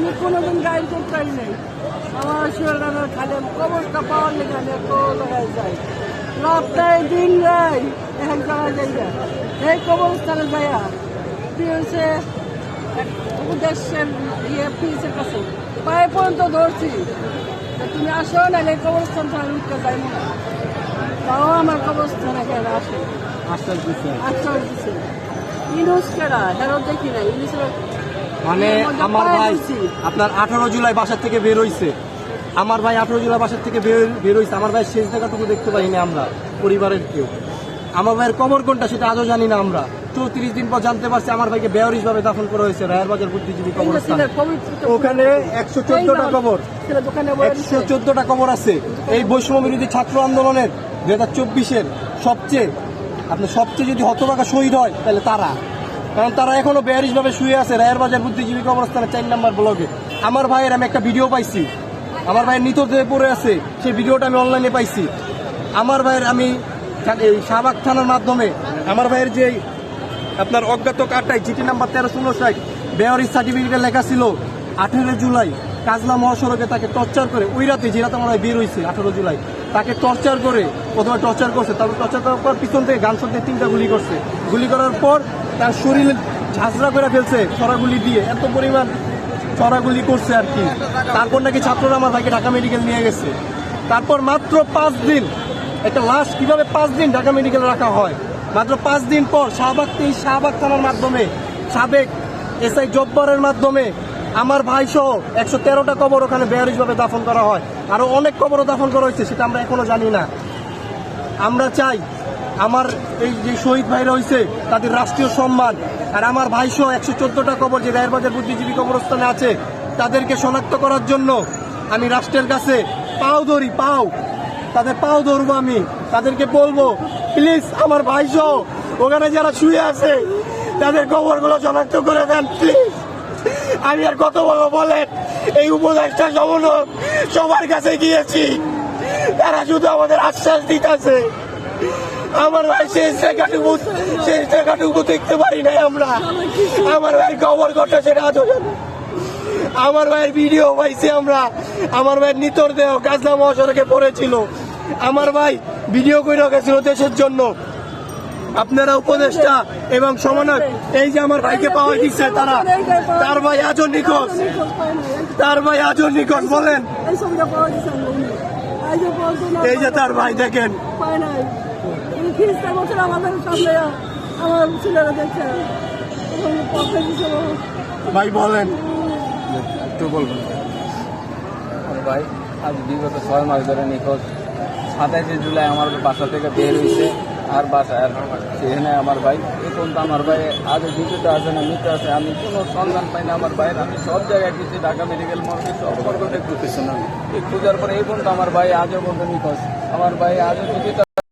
আমি কোনোদিন গাড়ি করতে পারি নাই। আমার শিয়ালদানের খালে কবরটা পাওয়ার লেগে আমি এত জায়গায় যাই। রাস্তায় দিন যাই এক জায়গায় যাই না। এই কবরস্থানে যাইয়া কি হয়েছে? উপদেশের ইয়ে পিসের কাছে পায়ে পর্যন্ত ধরছি। তুমি আসো না এই কবরস্থান ছাড়া উঠতে যাই না। তাও আমার কবরস্থানে কেন আসে। দিচ্ছে আশ্চর্য দিচ্ছে ইনুস কেরা হেরো দেখি না ইনুসের মানে আমার ভাই আপনার আঠারো জুলাই বাসার থেকে বের হইছে। আমার ভাই আঠারো জুলাই বাসার থেকে বের বের হইছে। আমার ভাই শেষ জায়গাটুকু দেখতে পাইনি আমরা পরিবারের কেউ। আমার ভাইয়ের কবর কোনটা সেটা আজও জানি না আমরা। চৌত্রিশ দিন পর জানতে পারছি আমার ভাইকে বেয়ারিশ ভাবে দাফন করা হয়েছে রায়ের বাজার বুদ্ধিজীবী কবরস্থান। ওখানে একশো চোদ্দটা কবর। একশো চোদ্দটা কবর আছে। এই বৈষম্য বিরোধী ছাত্র আন্দোলনের দু হাজার চব্বিশের সবচেয়ে আপনি সবচেয়ে যদি হতবাকা শহীদ হয় তাহলে তারা। কারণ তারা এখনও বেয়ারিশ ভাবে শুয়ে আছে। রায়ের বাজার বুদ্ধিজীবী কবরস্থানের চার নাম্বার ব্লগে আমার ভাইয়ের আমি একটা ভিডিও পাইছি। আমার ভাইয়ের নিতদেহে পড়ে আছে। সেই ভিডিওটা আমি অনলাইনে পাইছি। আমার ভাইয়ের আমি শাহবাগ থানার মাধ্যমে আমার ভাইয়ের যে আপনার অজ্ঞাত কার্ডটাই জিটি নাম্বার তেরোশো উনষাট বেয়ারি সার্টিফিকেটে লেখা ছিল আঠেরো জুলাই, কাজলা মহাসড়কে তাকে টর্চার করে, ওই রাতে যে রাতে আমার ভাই বের হয়েছে আঠেরো জুলাই। তাকে টর্চার করে, প্রথমে টর্চার করছে, তারপর টর্চার করার পর পিছন থেকে গান শুনতে তিনটা গুলি করছে। গুলি করার পর তার শরীর ঝাঁঝরা করে ফেলছে ছড়াগুলি দিয়ে। এত পরিমাণ ছড়াগুলি করছে আর কি। তারপর নাকি ছাত্ররা আমার ভাইকে ঢাকা মেডিকেল নিয়ে গেছে। তারপর মাত্র পাঁচ দিন, একটা লাশ কীভাবে পাঁচ দিন ঢাকা মেডিকেলে রাখা হয়? মাত্র পাঁচ দিন পর শাহবাগ এই শাহবাগ থানার মাধ্যমে, সাবেক এসআই জব্বরের মাধ্যমে আমার ভাই সহ একশো তেরোটা কবর ওখানে বেয়ারিশভাবে দাফন করা হয়। আরও অনেক কবরও দাফন করা হয়েছে, সেটা আমরা এখনও জানি না। আমরা চাই আমার এই যে শহীদ ভাইরা হয়েছে তাদের রাষ্ট্রীয় সম্মান। আর আমার ভাই সহ একশো চোদ্দটা কবর যে রায়েরবাজার বুদ্ধিজীবী কবরস্থানে আছে, তাদেরকে শনাক্ত করার জন্য আমি রাষ্ট্রের কাছে পাও ধরি, পাও। তাদের পাও ধরবো আমি। তাদেরকে বলব, প্লিজ আমার ভাই সহ, ওখানে যারা শুয়ে আছে, তাদের কবরগুলো শনাক্ত করে দেন, প্লিজ। আমি আর কত বলব বলেন? এই উপদেষ্টা সমন্বয় সবার কাছে গিয়েছি। তারা শুধু আমাদের আশ্বাস দিতেছে। আমার ভাই শেষ জায়গাটুকু শেষ জায়গাটুকু দেখতে পারি নাই আমরা। আমার ভাইয়ের খবর ঘটে সেটা আজও আমার ভাইয়ের ভিডিও পাইছি আমরা। আমার ভাইয়ের নিতর দেহ কাজলা মহাসড়কে পড়েছিল। আমার ভাই ভিডিও করে গেছিল দেশের জন্য। আপনারা উপদেষ্টা এবং সমন্বয় এই যে আমার ভাইকে পাওয়া দিচ্ছে তারা, তার ভাই আজও নিখোঁজ। তার ভাই আজও নিখোঁজ, বলেন। এই যে তার ভাই দেখেন। ভাই, বলেন। একটু বলবেন। ভাই আজ বিগত ছয় মাস ধরে নিখোঁজ। সাতাইশে জুলাই আমার বাসা থেকে বের হয়েছে। আর বাসা, আর সেখানে আমার ভাই। এখন পর্যন্ত আমার ভাই আজ কিছুতে আছে না মৃত্যু আছে। আমি কোনো সন্ধান পাই না আমার ভাইয়ের। আমি সব জায়গায় গেছি, ঢাকা মেডিকেল মর্গে। সব করতে খুঁজতেছি না খোঁজার পরে এই পর্যন্ত আমার ভাই আজও পর্যন্ত নিখোঁজ। আমার ভাই আজও জীবিত